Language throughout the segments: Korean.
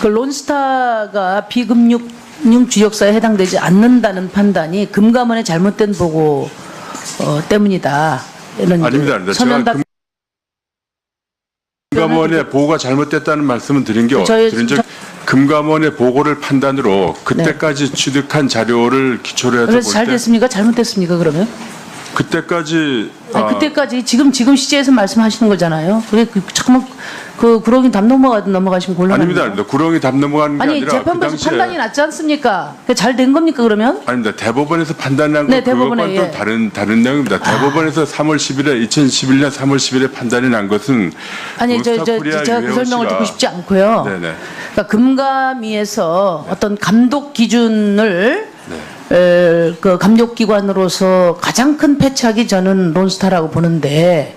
그 론스타가 비금융 주역사에 해당되지 않는다는 판단이 금감원의 잘못된 보고 어, 때문이다. 이런 아닙니다. 아닙니다. 선언다. 금- 금감원의 보고가 잘못됐다는 말씀은 드린 게 저희- 드린 적 저- 금감원의 보고를 판단으로 그때까지 취득한 자료를 기초로 해서 네. 그래서 잘 됐습니까? 잘못됐습니까? 그러면? 그때까지 아니, 아, 그때까지 지금 지금 시제에서 말씀하시는 거잖아요. 그게 그, 잠깐만 그 구렁이 담 넘어가 넘어가시면 곤란합니다. 아닙니다. 아닙니다. 구렁이 담 넘어가는 게 아니 아니라 그 재판부에서 당시에 판단이 났지 않습니까? 잘 된 겁니까 그러면? 아닙니다. 대법원에서 판단한 네, 건 그것과는 대법원에, 또 예. 다른 다른 내용입니다. 대법원에서 3월 10일에 2011년 3월 10일에 판단이 난 것은 아니 저저 노스타코리아 제가 그 설명을 듣고 싶지 않고요. 네네. 그러니까 금감위에서 어떤 감독 기준을 네. 에, 그 감독기관으로서 가장 큰 패착이 저는 론스타라고 보는데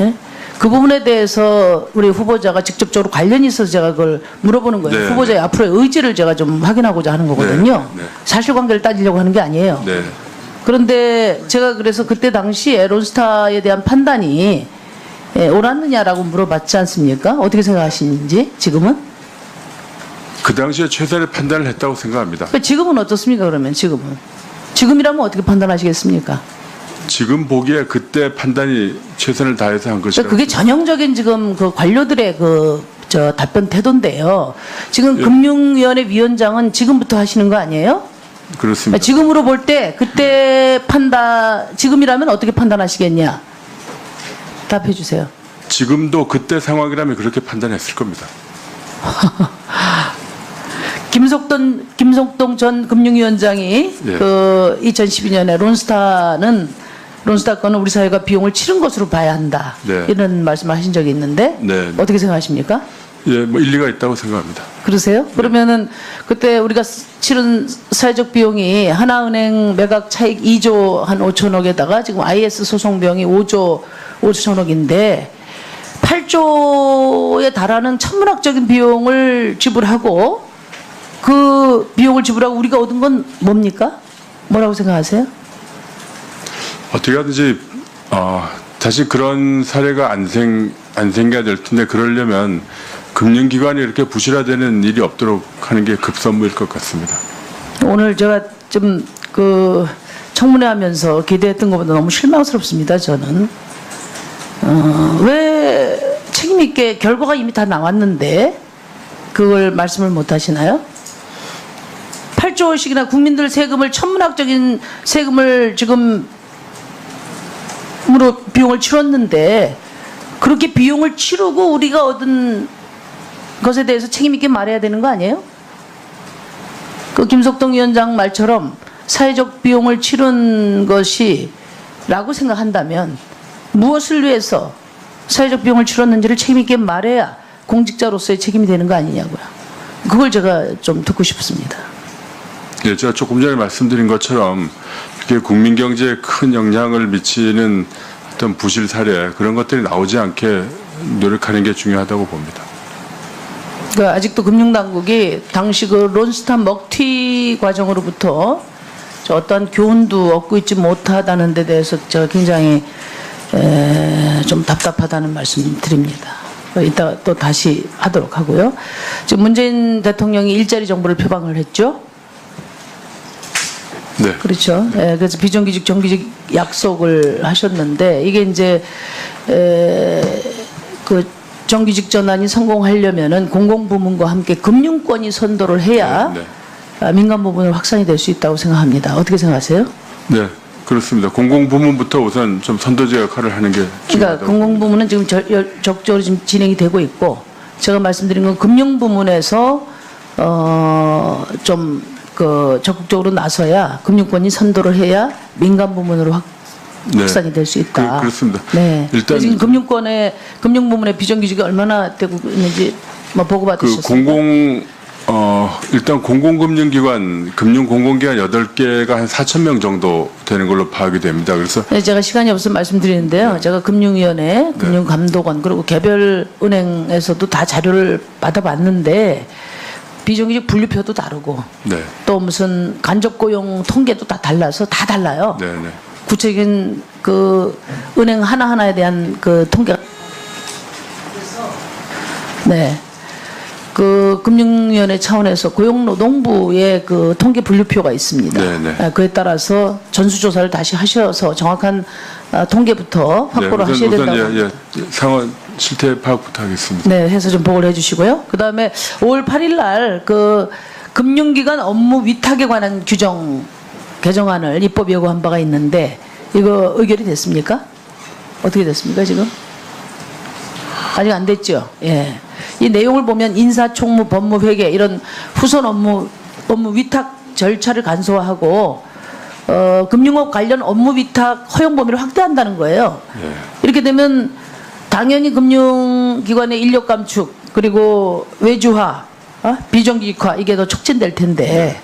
예? 그 부분에 대해서 우리 후보자가 직접적으로 관련이 있어서 제가 그걸 물어보는 거예요. 네, 후보자의 앞으로의 의지를 제가 좀 확인하고자 하는 거거든요. 네, 네. 사실관계를 따지려고 하는 게 아니에요. 네. 그런데 제가 그래서 그때 당시에 론스타에 대한 판단이 예, 옳았느냐라고 물어봤지 않습니까? 어떻게 생각하시는지 지금은? 그 당시에 최선의 판단을 했다고 생각합니다. 그러니까 지금은 어떻습니까? 그러면 지금은 지금이라면 어떻게 판단하시겠습니까? 지금 보기에 그때 판단이 최선을 다해서 한 것이라. 그러니까 그게 전형적인 지금 그 관료들의 그 저 답변 태도인데요. 지금 예. 금융위원회 위원장은 지금부터 하시는 거 아니에요? 그렇습니다. 지금으로 볼 때 그때 판단 지금이라면 어떻게 판단하시겠냐? 답해 주세요. 지금도 그때 상황이라면 그렇게 판단했을 겁니다. 김석동 김석동 전 금융위원장이 예. 그 2012년에 론스타는 론스타 건은 우리 사회가 비용을 치른 것으로 봐야 한다. 네. 이런 말씀을 하신 적이 있는데 네. 어떻게 생각하십니까? 예, 뭐 일리가 있다고 생각합니다. 그러세요? 그러면은 그때 우리가 쓰- 치른 사회적 비용이 하나은행 매각 차익 2조 한 5천억에다가 지금 IS 소송 비용이 5조 5천억인데 8조에 달하는 천문학적인 비용을 지불하고 그 비용을 지불하고 우리가 얻은 건 뭡니까? 뭐라고 생각하세요? 어떻게 하든지 어, 다시 그런 사례가 안, 생, 안 생겨야 될 텐데 그러려면 금융기관이 이렇게 부실화되는 일이 없도록 하는 게 급선무일 것 같습니다. 오늘 제가 좀 그 청문회 하면서 기대했던 것보다 너무 실망스럽습니다. 저는 어, 왜 책임 있게 결과가 이미 다 나왔는데 그걸 말씀을 못 하시나요? 8조 원씩이나 국민들 세금을 천문학적인 세금을 지금 으로 비용을 치렀는데 그렇게 비용을 치르고 우리가 얻은 것에 대해서 책임 있게 말해야 되는 거 아니에요? 그 김석동 위원장 말처럼 사회적 비용을 치른 것이 라고 생각한다면 무엇을 위해서 사회적 비용을 치렀는지를 책임있게 말해야 공직자로서의 책임이 되는 거 아니냐고요. 그걸 제가 좀 듣고 싶습니다. 예, 제가 조금 전에 말씀드린 것처럼 이렇게 국민 경제에 큰 영향을 미치는 어떤 부실 사례 그런 것들이 나오지 않게 노력하는 게 중요하다고 봅니다. 그 아직도 금융당국이 당시 그 론스타 먹튀 과정으로부터 저 어떤 교훈도 얻고 있지 못하다는 데 대해서 제가 굉장히 에, 좀 답답하다는 말씀 드립니다. 이따 또 다시 하도록 하고요. 지금 문재인 대통령이 일자리 정부를 표방을 했죠. 네. 그렇죠. 예, 그래서 비정규직 정규직 약속을 하셨는데 이게 이제 에, 그 정규직 전환이 성공하려면은 공공부문과 함께 금융권이 선도를 해야 네, 네. 아, 민간 부분을 확산이 될 수 있다고 생각합니다. 어떻게 생각하세요? 네, 그렇습니다. 공공부문부터 우선 좀 선도제 역할을 하는 게 그러니까. 공공부문은 지금 적극적으로 지금 진행이 되고 있고 제가 말씀드린 건 금융부문에서 어, 어좀 그 적극적으로 나서야 금융권이 선도를 해야 민간 부문으로 확 네. 확산이 될수 있다. 그- 그렇습니다. 네. 일단 지금 금융권의 금융 부문의 비정규직이 얼마나 되고 있는지 뭐 보고 그 받으셨어요? 공공 어 일단 공공금융기관 금융 공공기관 8개가 한 4천 명 정도 되는 걸로 파악이 됩니다. 그래서 네, 제가 시간이 없어서 말씀드리는데요. 제가 금융위원회, 금융감독원 그리고 개별 은행에서도 다 자료를 받아봤는데 비정규직 분류표도 다르고 네. 또 무슨 간접 고용 통계도 다 달라서 다 달라요. 네, 네. 구체적인 그 은행 하나 하나에 대한 그 통계가 네. 그 금융위원회 차원에서 고용노동부의 그 통계 분류표가 있습니다. 네네. 아, 그에 따라서 전수조사를 다시 하셔서 정확한 아, 통계부터 확보를 네, 하셔야 우선, 된다고. 우선 예, 예, 상황 실태 파악부터 하겠습니다. 네, 해서 좀 보고를 해주시고요. 그 다음에 5월 8일 날 그 금융기관 업무 위탁에 관한 규정 개정안을 입법 예고한 바가 있는데 이거 의결이 됐습니까? 어떻게 됐습니까 지금? 아직 안 됐죠. 예. 이 내용을 보면 인사총무, 법무회계 이런 후선 업무 업무 위탁 절차를 간소화하고 어, 금융업 관련 업무 위탁 허용 범위를 확대한다는 거예요. 예. 이렇게 되면 당연히 금융기관의 인력 감축 그리고 외주화, 어? 비정규직화 이게 더 촉진될 텐데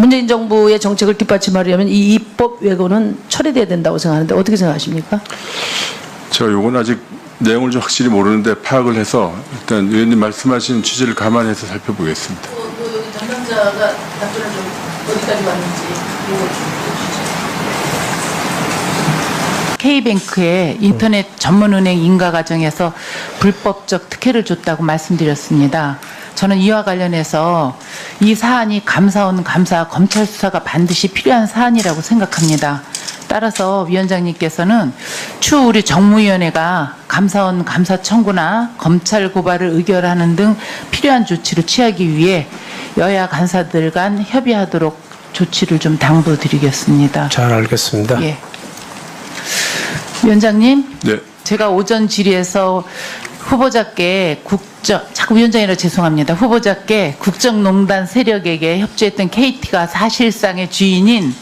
문재인 정부의 정책을 뒷받침하려면 이 입법 외고는 처리돼야 된다고 생각하는데 어떻게 생각하십니까? 제가 요건 아직 내용을 좀 확실히 모르는데 파악을 해서 일단 의원님 말씀하신 취지를 감안해서 살펴보겠습니다. 여기 담당자가 답변을 좀 어디까지 왔는지 K뱅크에 인터넷 전문은행 인가 과정에서 불법적 특혜를 줬다고 말씀드렸습니다. 저는 이와 관련해서 이 사안이 감사원 감사 검찰 수사가 반드시 필요한 사안이라고 생각합니다. 따라서 위원장님께서는 추후 우리 정무위원회가 감사원 감사 청구나 검찰 고발을 의결하는 등 필요한 조치를 취하기 위해 여야 간사들 간 협의하도록 조치를 좀 당부드리겠습니다. 잘 알겠습니다. 예. 위원장님, 네. 제가 오전 질의에서 후보자께 국정, 자꾸 위원장이라 죄송합니다. 후보자께 국정농단 세력에게 협조했던 KT가 사실상의 주인인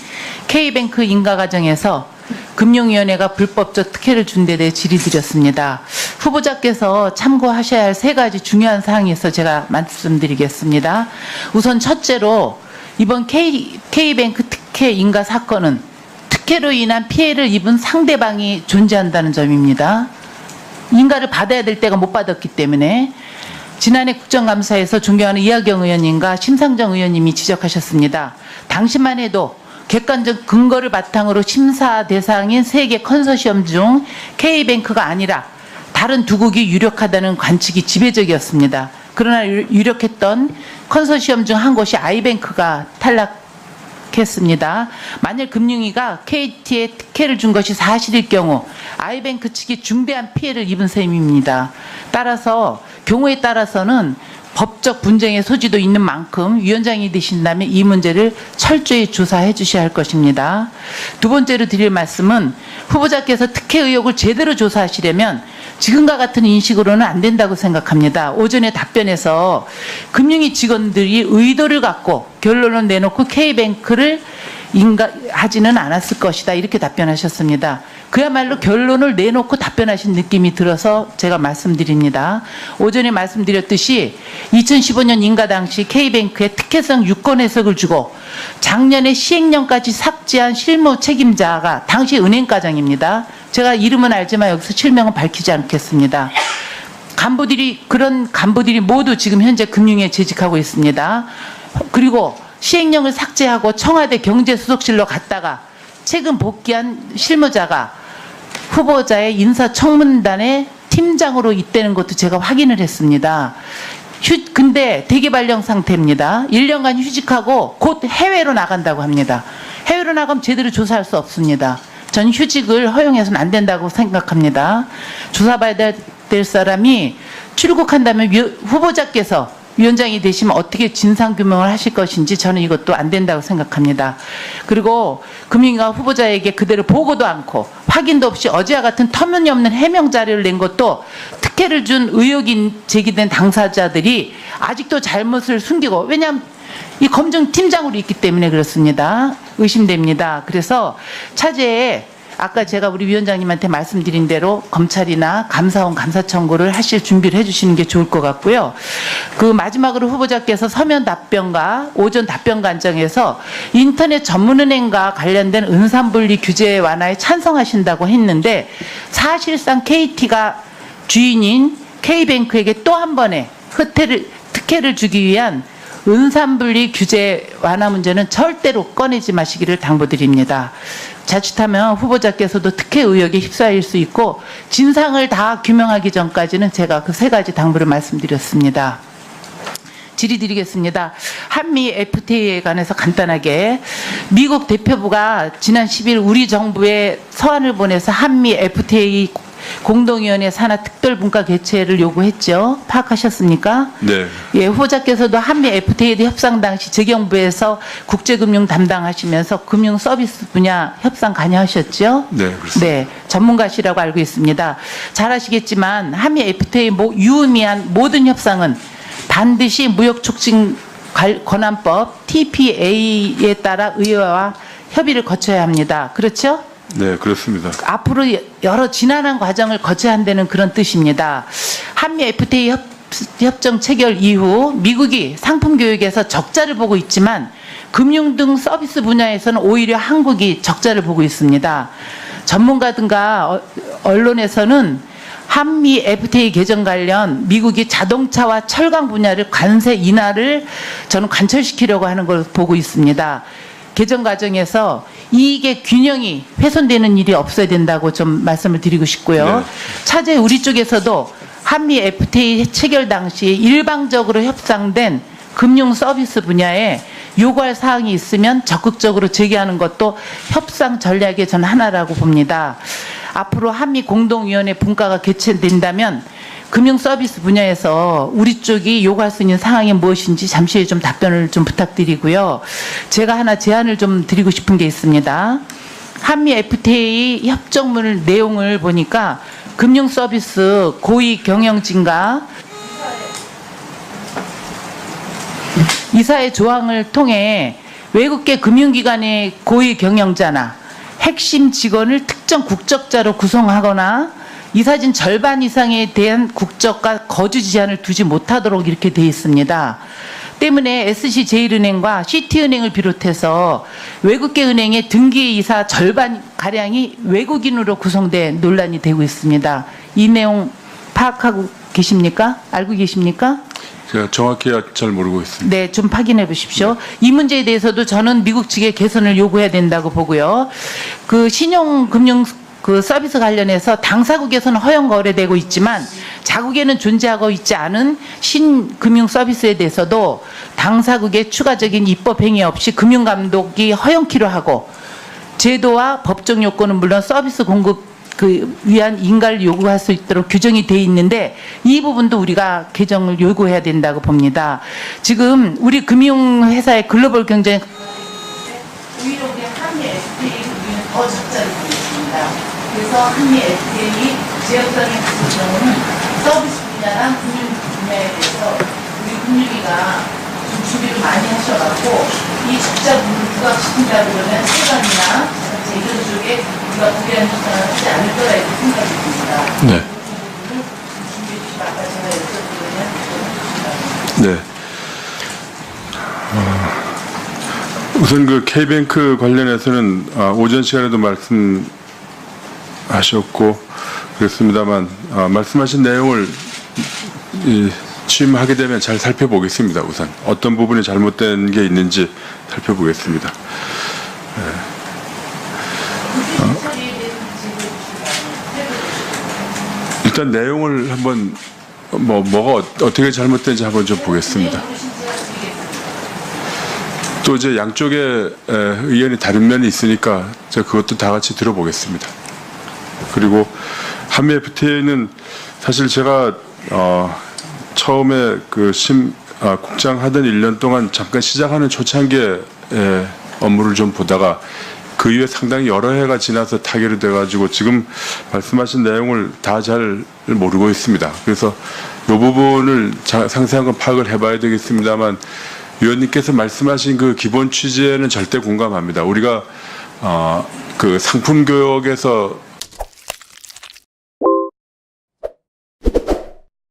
K뱅크 인가 과정에서 금융위원회가 불법적 특혜를 준 데 대해 질의드렸습니다. 후보자께서 참고하셔야 할 세 가지 중요한 사항이 있어 제가 말씀드리겠습니다. 우선 첫째로 이번 K, K뱅크 특혜 인가 사건은 특혜로 인한 피해를 입은 상대방이 존재한다는 점입니다. 인가를 받아야 될 때가 못 받았기 때문에 지난해 국정감사에서 존경하는 이하경 의원님과 심상정 의원님이 지적하셨습니다. 당시만 해도 객관적 근거를 바탕으로 심사 대상인 세계 컨소시엄 중 K뱅크가 아니라 다른 두국이 유력하다는 관측이 지배적이었습니다. 그러나 유- 유력했던 컨소시엄 중 한 곳이 아이뱅크가 탈락 했습니다. 만일 금융위가 KT에 특혜를 준 것이 사실일 경우 아이뱅크 측이 중대한 피해를 입은 셈입니다. 따라서 경우에 따라서는 법적 분쟁의 소지도 있는 만큼 위원장이 되신다면 이 문제를 철저히 조사해 주셔야 할 것입니다. 두 번째로 드릴 말씀은 후보자께서 특혜 의혹을 제대로 조사하시려면 지금과 같은 인식으로는 안 된다고 생각합니다. 오전에 답변에서 금융위 직원들이 의도를 갖고 결론을 내놓고 K뱅크를 인가 하지는 않았을 것이다. 이렇게 답변하셨습니다. 그야말로 결론을 내놓고 답변하신 느낌이 들어서 제가 말씀드립니다. 오전에 말씀드렸듯이 2015년 인가 당시 K뱅크에 특혜성 유권 해석을 주고 작년에 시행령까지 삭제한 실무 책임자가 당시 은행과장입니다. 제가 이름은 알지만 여기서 실명은 밝히지 않겠습니다. 간부들이 그런 간부들이 모두 지금 현재 금융에 재직하고 있습니다. 그리고 시행령을 삭제하고 청와대 경제수석실로 갔다가 최근 복귀한 실무자가 후보자의 인사청문단의 팀장으로 있다는 것도 제가 확인을 했습니다. 휴, 근데 대기발령 상태입니다. 1년간 휴직하고 곧 해외로 나간다고 합니다. 해외로 나가면 제대로 조사할 수 없습니다. 전 휴직을 허용해서는 안 된다고 생각합니다. 조사받아야 될- 될 사람이 출국한다면 위- 후보자께서 위원장이 되시면 어떻게 진상규명을 하실 것인지 저는 이것도 안 된다고 생각합니다. 그리고 금융위가 후보자에게 그대로 보고도 않고 확인도 없이 어제와 같은 터무니없는 해명 자료를 낸 것도 특혜를 준 의혹이 제기된 당사자들이 아직도 잘못을 숨기고 왜냐하면 이 검증팀장으로 있기 때문에 그렇습니다. 의심됩니다. 그래서 차제에 아까 제가 우리 위원장님한테 말씀드린 대로 검찰이나 감사원 감사 청구를 하실 준비를 해주시는 게 좋을 것 같고요. 그 마지막으로 후보자께서 서면 답변과 오전 답변 관정에서 인터넷 전문은행과 관련된 은산분리 규제 완화에 찬성하신다고 했는데 사실상 KT가 주인인 K뱅크에게 또 한 번의 혜태를, 특혜를 주기 위한 은산분리 규제 완화 문제는 절대로 꺼내지 마시기를 당부드립니다. 자칫하면 후보자께서도 특혜 의혹에 휩싸일 수 있고 진상을 다 규명하기 전까지는 제가 그 세 가지 당부를 말씀드렸습니다. 질의드리겠습니다. 한미 FTA에 관해서 간단하게 미국 대표부가 지난 10일 우리 정부에 서한을 보내서 한미 FTA 공동위원회 산하 특별 분과 개최를 요구했죠. 파악하셨습니까? 네. 예, 후보자께서도 한미 FTA 협상 당시 재경부에서 국제금융 담당하시면서 금융 서비스 분야 협상 관여하셨죠? 네, 그렇습니다. 네, 전문가시라고 알고 있습니다. 잘 아시겠지만 한미 FTA 모- 유의미한 모든 협상은 반드시 무역 촉진 관- 권한법 TPA에 따라 의회와 협의를 거쳐야 합니다. 그렇죠? 네, 그렇습니다. 앞으로 여러 지난한 과정을 거쳐야 한다는 그런 뜻입니다. 한미 FTA 협, 협정 체결 이후 미국이 상품 교육에서 적자를 보고 있지만 금융 등 서비스 분야에서는 오히려 한국이 적자를 보고 있습니다. 전문가든가 어- 언론에서는 한미 FTA 개정 관련 미국이 자동차와 철강 분야를 관세 인하를 저는 관철시키려고 하는 걸 보고 있습니다. 개정 과정에서 이익의 균형이 훼손되는 일이 없어야 된다고 좀 말씀을 드리고 싶고요. 네. 차제 우리 쪽에서도 한미 FTA 체결 당시 일방적으로 협상된 금융 서비스 분야에 요구할 사항이 있으면 적극적으로 제기하는 것도 협상 전략의 전 하나라고 봅니다. 앞으로 한미 공동위원회 분과가 개최된다면 금융 서비스 분야에서 우리 쪽이 요구할 수 있는 사항이 무엇인지 잠시 좀 답변을 좀 부탁드리고요. 제가 하나 제안을 좀 드리고 싶은 게 있습니다. 한미 FTA 협정문 내용을 보니까 금융 서비스 고위 경영진과 이사의 조항을 통해 외국계 금융기관의 고위 경영자나 핵심 직원을 특정 국적자로 구성하거나 이 사진 절반 이상에 대한 국적과 거주 지한을 두지 못하도록 이렇게 되어 있습니다. 때문에 SC제일은행과 CT은행을 비롯해서 외국계 은행의 등기 이사 절반 가량이 외국인으로 구성돼 논란이 되고 있습니다. 이 내용 파악하고 계십니까? 알고 계십니까? 제가 정확히 잘 모르고 있습니다. 네, 좀 확인해 보십시오. 이 문제에 대해서도 저는 미국 측의 개선을 요구해야 된다고 보고요. 그 신용금융 그 서비스 관련해서 당사국에서는 허용 거래되고 있지만 자국에는 존재하고 있지 않은 신금융 서비스에 대해서도 당사국의 추가적인 입법 행위 없이 금융 감독이 허용키로 하고 제도와 법적 요건은 물론 서비스 공급 그 위한 인가를 요구할 수 있도록 규정이 돼 있는데 이 부분도 우리가 개정을 요구해야 된다고 봅니다. 지금 우리 금융회사의 글로벌 경쟁 우리 한미 FTA 우리는 더 적자를 보고 있습니다. 그래서 한미 FTA 지역성에 있을 경우는 서비스 분야나 금융 분야에 대해서 우리 금융위가 좀 준비를 많이 하셔갖고 이 적자 부분을 부각시킨다 그러면 세관이나 제 이런 쪽에 우리가 불리한 조사를 하지 않을 거라 이렇게 생각이 듭니다. 네. 네. 어, 우선 그 K뱅크 관련해서는 아, 오전 시간에도 말씀 하셨고 그랬습니다만 아, 말씀하신 내용을 이, 취임하게 되면 잘 살펴보겠습니다. 우선 어떤 부분이 잘못된 게 있는지 살펴보겠습니다. 일단 내용을 한번 뭐 뭐가 어- 어떻게 잘못된지 한번 좀 보겠습니다. 또 이제 양쪽에 에, 의견이 다른 면이 있으니까 그것도 다 같이 들어보겠습니다. 그리고 한미 FTA는 사실 제가 어, 처음에 그 심 아, 국장 하던 1년 동안 잠깐 시작하는 초창기에 에, 업무를 좀 보다가 그 이후에 상당히 여러 해가 지나서 타결이 돼가지고 지금 말씀하신 내용을 다 잘 모르고 있습니다. 그래서 이 부분을 자- 상세한 건 파악을 해봐야 되겠습니다만 위원님께서 말씀하신 그 기본 취지에는 절대 공감합니다. 우리가 어, 그 상품 교역에서